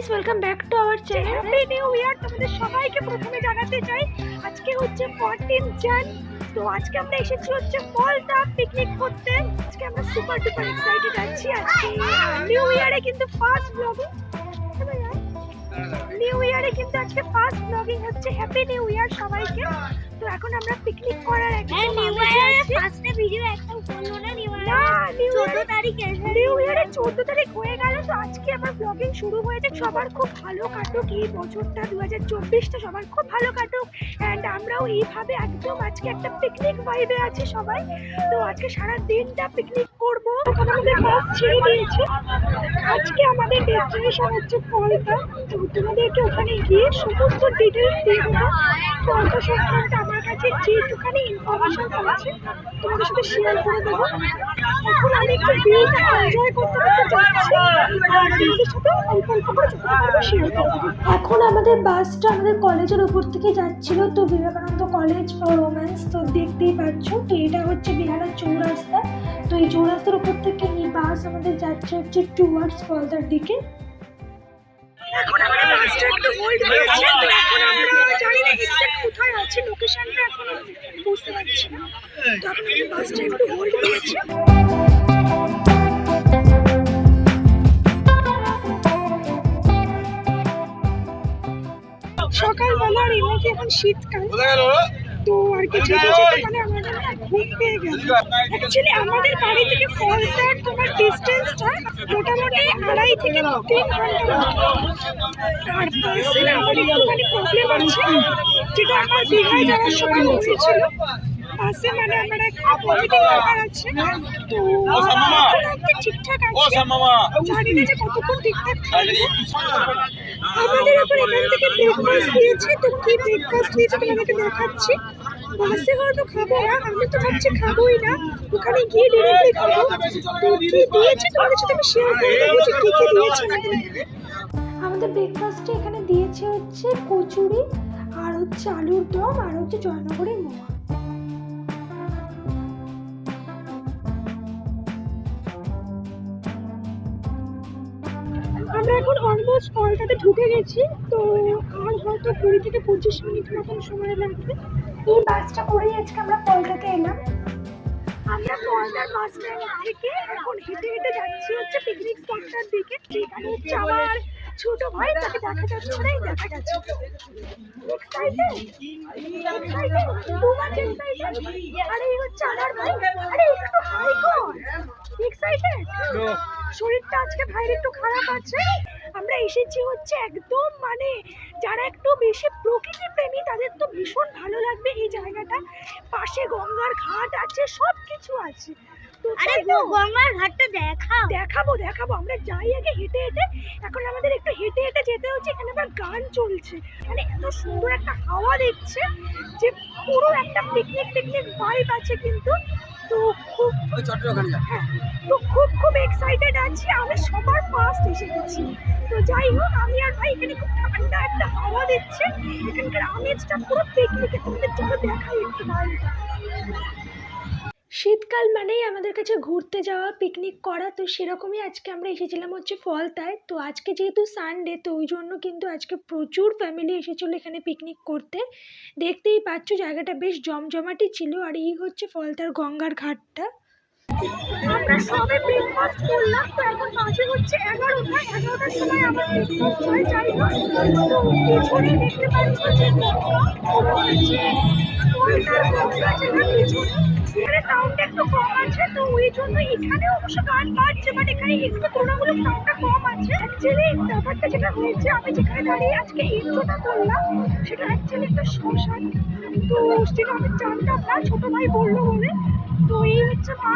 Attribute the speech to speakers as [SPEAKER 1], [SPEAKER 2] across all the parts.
[SPEAKER 1] Guys welcome back to our channel
[SPEAKER 2] happy new year তোমাদের সবাইকে প্রথমে জানাতে চাই আজকে হচ্ছে ফোরটিন জান তো আজকে আমরা এসেছি হচ্ছে ফলটা পিকনিক করতে। আজকে আমরা সুপার ডুপার এক্সাইটেড আছি আজকে। নিউ ইয়ারে কিন্তু ফার্স্ট ব্লগিং নিউ ইয়ারে কিন্তু আজকে ফার্স্ট ব্লগিং হচ্ছে। হ্যাপি নিউ ইয়ার সবাইকে। তো এখন আমরা পিকনিক করার একদম
[SPEAKER 1] হ্যাঁ
[SPEAKER 2] আমেজে
[SPEAKER 1] ফার্স্টে ভিডিও একটা বলল না নিউ
[SPEAKER 2] না
[SPEAKER 1] ইয়ার
[SPEAKER 2] নিউ
[SPEAKER 1] 14 তারিখে
[SPEAKER 2] নিউ ইয়ারের চোদ্দ তারিখ হয়ে গেল তো আজকে আমার ব্লগিং শুরু হয়েছে। সবার খুব ভালো কাটুক এই বছরটা দু হাজার চব্বিশটা সবার খুব ভালো কাটুক। এন্ড আমরাও এইভাবে একদম আজকে একটা পিকনিক ভাইবে আছে সবাই। তো আজকে সারা দিনটা পিকনিক করব। আমাদের বাস ছেড়ে দিয়েছে। আজকে আমাদের ডেস্টিনেশন হচ্ছে ফলতা তো তোমাদেরকে ওখানে গিয়ে সমস্ত ডিটেলস দিয়ে দেবো। সংক্রান্ত আমার কাছে ইনফরমেশন আছে, তোমাদের সাথে শেয়ার করে দেবো। এখন আমি একটু এনজয় করতে করতে যাচ্ছি। সাথে অল্প অল্প করে শেয়ার
[SPEAKER 1] এখন আমাদের বাসটা আমাদের কলেজের উপর থেকে যাচ্ছিল। তো বিবেকানন্দ কলেজ ফর রোম্যান্স তো দেখতেই পাচ্ছ। তো এটা হচ্ছে বিহারা চৌরাস্তা। তো এই চৌরাস্তার উপর থেকে এই বাস আমাদের যাচ্ছে হচ্ছে টুয়ার্ডস ফলদার দিকে।
[SPEAKER 2] এখন আমরা বাসটা একটু হোল্ড তো এখন আমরা জানি না এক্সাক্ট কোথায় আছে লোকেশনটা এখনও বুঝতে পারছি না। তো এখন আমরা বাসটা একটু হোল্ড সকালবেলার এমনিতে এখন শীতকাল তো আর কি যেতে যেতে মানে আমাদের। ঘুম পেয়ে অ্যাকচুয়ালি আমাদের বাড়ি থেকে ফলতার তোমার ডিস্টেন্সটা মোটামুটি আড়াই থেকে তিন ঘণ্টা বাসে না আমার একটুখানি যেটা আমার দীঘায় যাওয়ার সময় হয়েছিল বাসে মানে আমার একটা পজিটিভ ব্যাপার আছে। তো ঠিকঠাক জানি না যে কতক্ষণ ঠিকঠাক আমাদের এখন এখান থেকে ব্রেকফাস্ট দিয়েছে, তো কি ব্রেকফাস্ট দিয়েছে তোমাদেরকে দেখাচ্ছি। বাসে হয়তো খাব না আমি তো ভাবছি খাবোই না। ওখানে গিয়ে ডিরেক্টলি খাব তো কি দিয়েছে তোমাদের সাথে আমি শেয়ার করে দেবো যে কি কি দিয়েছে আমাদের
[SPEAKER 1] ব্রেকফাস্টে এখানে দিয়েছে হচ্ছে কচুরি আর হচ্ছে আলুর দম আর হচ্ছে জয়নগরের মোয়া।
[SPEAKER 2] আমরা এখন অলমোস্ট ফলটাতে ঢুকে গেছি তো আর হয়তো কুড়ি থেকে পঁচিশ মিনিট মতন সময় লাগবে।
[SPEAKER 1] এই বাসটা করেই আজকে আমরা কলকাতাতে এলাম।
[SPEAKER 2] আমরা ফলদার বাস স্ট্যান্ড থেকে এখন হেঁটে হেঁটে যাচ্ছি হচ্ছে পিকনিক স্পটটার দিকে। যেখানে হচ্ছে আমার ছোট ভাই তাকে দেখা যাচ্ছে না দেখা যাচ্ছে? আরে হচ্ছে আমার ভাই। আরে একটু হাই কর। এক্সাইটেড শরীরটা আজকে ভাইয়ের একটু খারাপ আছে। আমরা এসেছি হচ্ছে একদম মানে যারা একটু বেশি প্রকৃতি প্রেমী তাদের তো ভীষণ ভালো লাগবে এই জায়গাটা। পাশে গঙ্গার ঘাট আছে সব কিছু আছে। তো
[SPEAKER 1] আরে গঙ্গার ঘাটটা দেখাও।
[SPEAKER 2] দেখাবো দেখাবো। আমরা যাই আগে হেঁটে হেঁটে। এখন আমাদের একটু হেঁটে হেঁটে যেতে হচ্ছে এখানে আবার গান চলছে। মানে এত সুন্দর একটা হাওয়া দিচ্ছে যে পুরো একটা পিকনিক পিকনিক ভাইব আছে কিন্তু। তো খুব হ্যাঁ তো খুব খুব আমি সবার ফার্স্ট এসে গেছি তো যাই হোক, আমি আর ভাই এখানে খুব ঠান্ডা একটা হাওয়া দিচ্ছে। এখানকার আমেজটা পুরো পিকনিকে তোমাদের জন্য দেখাই একটু ভালো।
[SPEAKER 1] শীতকাল মানেই আমাদের কাছে ঘুরতে যাওয়া পিকনিক করা, তো সেরকমই আজকে আমরা এসেছিলাম হচ্ছে ফলতায়। তো আজকে যেহেতু সানডে তো ওই জন্য কিন্তু আজকে প্রচুর ফ্যামিলি এসেছিল এখানে পিকনিক করতে। দেখতেই পাচ্ছ, জায়গাটা বেশ জমজমাটি ছিল, আর এই হচ্ছে ফলতার গঙ্গার ঘাটটা।
[SPEAKER 2] আমরা সবে ব্রেকফাস্ট করলাম, তো এখন বাজে হচ্ছে এগারোটা। এগারোটার সময় আমার ব্রেকফাস্ট হয় যাই হোক তো পিছনে দেখতে পাচ্ছ যে সাউন্ড একটু কম আছে, তো ওই জন্য এখানে অবশ্য গান বাজছে বাট এখানে একটু তুলনামূলক সাউন্ডটা কম আছে। অ্যাকচুয়ালি ব্যাপারটা যেটা হয়েছে, আমি যেখানে দাঁড়িয়ে আজকে ইন্ট্রোটা করলাম, সেটা অ্যাকচুয়ালি একটা শ্মশান। তো সেটা আমি জানতাম না ছোট ভাই বলল বলে। তো এই হচ্ছে মা?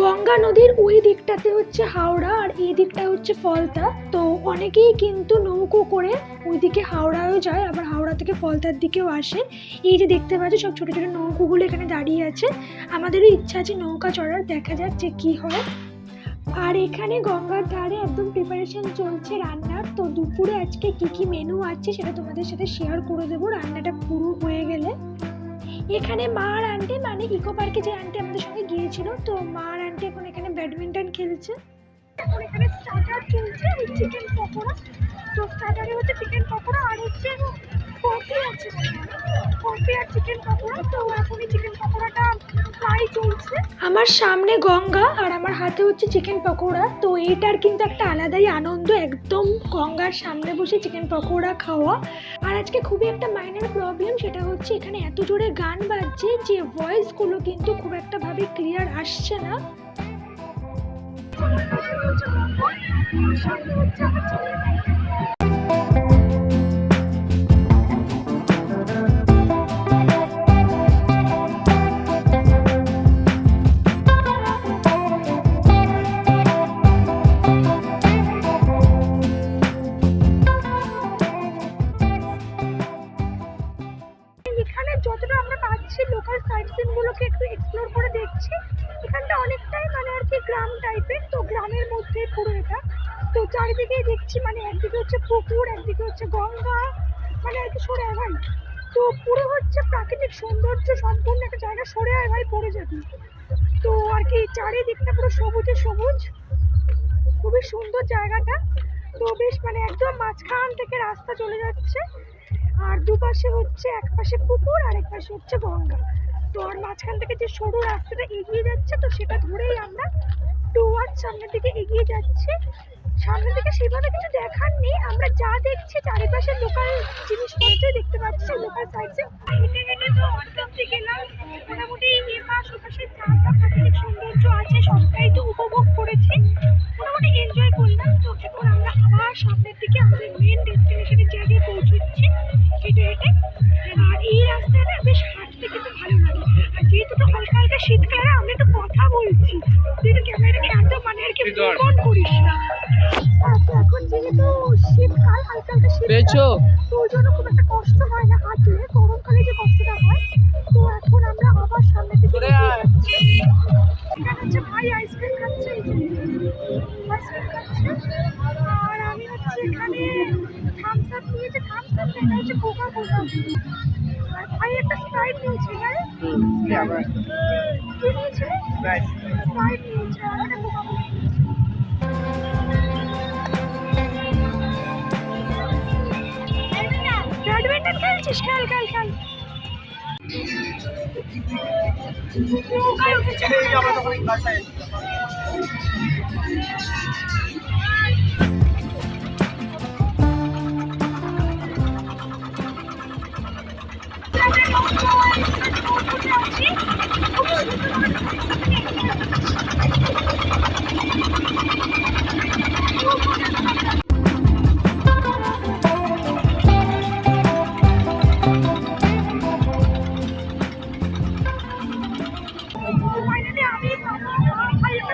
[SPEAKER 1] গঙ্গা নদীর ওই দিকটাতে হচ্ছে হাওড়া আর এই দিকটা হচ্ছে ফলতা। তো অনেকেই কিন্তু নৌকো করে ওইদিকে হাওড়াও যায়, আবার হাওড়া থেকে ফলতার দিকেও আসে। এই যে দেখতে পাচ্ছ, সব ছোটো ছোটো নৌকোগুলো এখানে দাঁড়িয়ে আছে। আমাদেরও ইচ্ছা আছে নৌকা চড়ার, দেখা যাক যে কী হয়। আর এখানে গঙ্গার ধারে একদম প্রিপারেশন চলছে রান্নার। তো দুপুরে আজকে কি কি মেনু আছে সেটা তোমাদের সাথে শেয়ার করে দেবো। রান্নাটা পুরো হয়ে গেলে। এখানে মা আর আন্টি মানে ইকো পার্কে যে আন্টি আমাদের সঙ্গে গিয়েছিল, তো মা আর আন্টি এখন এখানে ব্যাডমিন্টন খেলছে।
[SPEAKER 2] এখন এখানে তো চিকেন আর চিকেন পকোড়া, তো
[SPEAKER 1] আমার সামনে গঙ্গা আর আমার হাতে হচ্ছে চিকেন পকোড়া। তো এটার কিন্তু একটা আলাদাই আনন্দ, একদম গঙ্গার সামনে বসে চিকেন পকোড়া খাওয়া। আর আজকে খুবই একটা মাইনার প্রবলেম সেটা হচ্ছে এখানে এত জোরে গান বাজছে যে ভয়েসগুলো কিন্তু খুব একটা ভাবে ক্লিয়ার আসছে না।
[SPEAKER 2] মানে আর কি সরে আয় ভাই। তো পুরো হচ্ছে প্রাকৃতিক সৌন্দর্য সম্পূর্ণ একটা জায়গা সরে আয় ভাই, পড়ে যাবি। তো আর কি চারিদিকটা পুরো সবুজে সবুজ। খুবই সুন্দর জায়গাটা। তো বেশ মানে একদম মাঝখান থেকে রাস্তা চলে যাচ্ছে। আর দুপাশে হচ্ছে এক পাশে পুকুর আর এক পাশে হচ্ছে গঙ্গা। তো আর মাঝখান থেকে যে সরু রাস্তাটা এগিয়ে যাচ্ছে, তো সেটা ধরেই আমরা টুয়ার্ড সামনের দিকে এগিয়ে যাচ্ছি। সামনের থেকে সেভাবে কিছু দেখার নেই। আমরা যা দেখছি চারিপাশে লোকাল জিনিসপত্র দেখতে পাচ্ছি, লোকাল সাইডে হেঁটে হেঁটে তো থেকে মোটামুটি এপাশ ওপাশে যা যা প্রাকৃতিক সৌন্দর্য আছে, সবটাই তো উপভোগ করেছি। মোটামুটি এনজয় করলাম। তো এখন আমরা আবার সামনের দিকে আমাদের মেন ডেস্টিনেশনের কষ্ট হয় না? হাঁটলে গরমকালে যে কষ্টটা হয় তো এখন আমরা আবার এগিয়ে
[SPEAKER 3] আয়।
[SPEAKER 2] এখানে হচ্ছে ভাই আইসক্রিম খাচ্ছে এই যে আইসক্রিম খাচ্ছে। আর আমি হচ্ছে এখানে থামস আপ নিয়েছি থামস আপ এটা হচ্ছে কোকা কোলা আর ভাই একটা স্প্রাইট নিয়েছে হ্যাঁ কি নিয়েছে? স্প্রাইট নিয়েছে। খেল খেল খেল নৌকায় উঠেছে ফাইনালি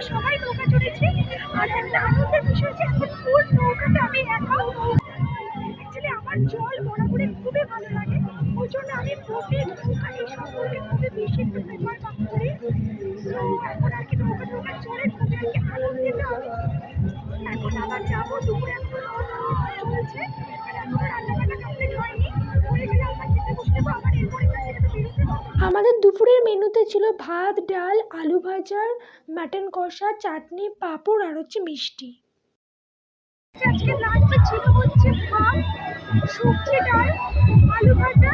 [SPEAKER 2] আমরা সবাই
[SPEAKER 1] দুপুরের মেনুতে ছিল ভাত, ডাল, আলু ভাজা, মাটন কষা, চাটনি, পাঁপড় আর হচ্ছে মিষ্টি।
[SPEAKER 2] আজকে লাঞ্চে ছিল হচ্ছে ভাত, সবজি, ডাল, আলু ভাজা,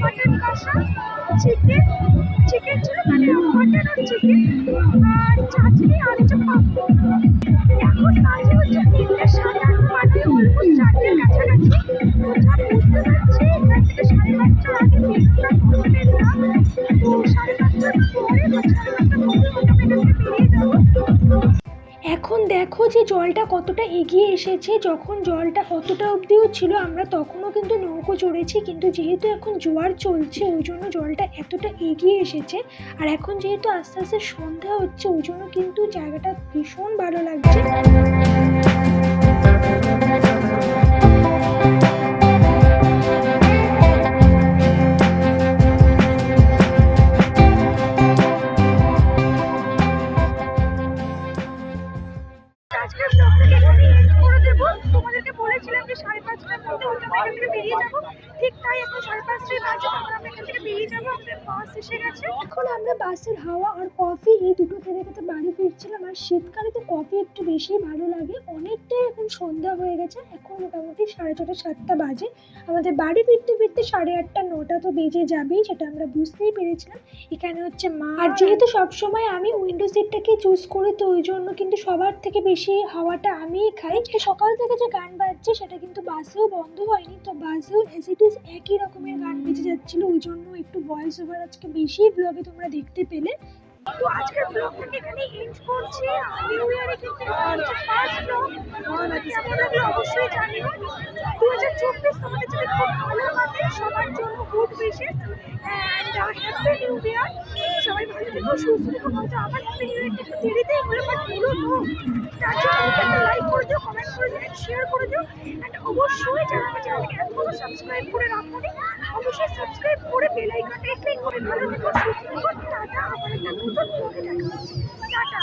[SPEAKER 2] মাটন কষা, চিকেন এখন
[SPEAKER 1] দেখো যে জলটা কতটা এগিয়ে এসেছে। যখন জলটা অতটা অবধিও ছিল, আমরা তখনও কিন্তু নৌকো চড়েছি। কিন্তু যেহেতু এখন জোয়ার চলছে, ওই জন্য জলটা এতটা এগিয়ে এসেছে। আর এখন যেহেতু আস্তে আস্তে সন্ধ্যা হচ্ছে, ওই জন্য কিন্তু জায়গাটা ভীষণ ভালো লাগছে। কফি এই দুটো খেতে খেতে বাড়ি ফিরছিলাম। আর শীতকালে তো কফি একটু বেশি ভালো লাগে। অনেকটাই এখন সন্ধ্যা হয়ে গেছে। এখন মোটামুটি সাড়ে ছটা সাতটা বাজে। আমাদের বাড়ি ফিরতে ফিরতে সাড়ে আটটা নটা তো বেজে যাবেই সেটা আমরা বুঝতেই পেরেছিলাম। এখানে হচ্ছে মা আর যেহেতু সবসময় আমি উইন্ডো সিটটাকে চুজ করি তো ওই জন্য কিন্তু সবার থেকে বেশি হাওয়াটা আমিই খাই। সকাল থেকে যে গান বাজছে সেটা কিন্তু বাসেও বন্ধ হয়নি। তো বাসেও এস ইট ইজ একই রকমের গান বেজে যাচ্ছিল। ওই জন্য একটু ভয়েস ওভার আজকে বেশি ব্লগে তোমরা দেখতে পেলে।
[SPEAKER 2] তো আজকের ব্লগটাকে এখানে এন্ড করছি। নিউ ইয়ারে কিন্তু ফার্স্ট ব্লগ কেমন অবশ্যই জানিও। দু হাজার চব্বিশ তোমাদের জন্য খুব ভালো হবে। সবার জন্য good wishes and happy new year ভালো কিন্তু আমার দেরিতেই হলো বাট পুরো নো তার একটা লাইক করে দিও কমেন্ট করে দিও শেয়ার করে দিও। অ্যান্ড অবশ্যই যারা আমার চ্যানেলকে এখনও সাবস্ক্রাইব করে রাখোনি, অবশ্যই সাবস্ক্রাইব করে বেল আইকনটা করে, ভালো থেকো, সুস্থ টাটা, আবার একটা নতুন ব্লগে টাটা